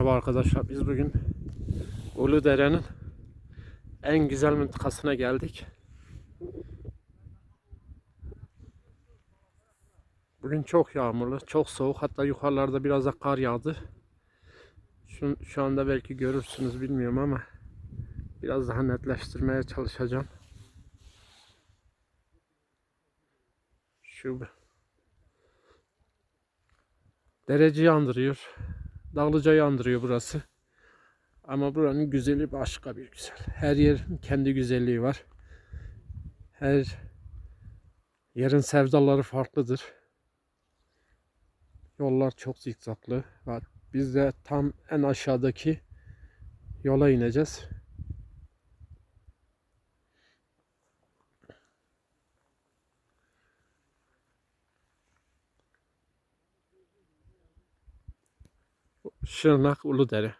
Merhaba arkadaşlar biz bugün Uludere'nin en güzel mıntıkasına geldik. Bugün çok yağmurlu, çok soğuk hatta yukarılarda biraz da kar yağdı. Şu, şu anda belki görürsünüz bilmiyorum ama biraz daha netleştirmeye çalışacağım. Şu dereceyi andırıyor. Dağlıca'yı andırıyor burası. Ama buranın güzeli başka bir güzel. Her yerin kendi güzelliği var. Her yerin sevdaları farklıdır. Yollar çok zikzaklı. Biz de tam en aşağıdaki yola ineceğiz. Şırnak Uludere.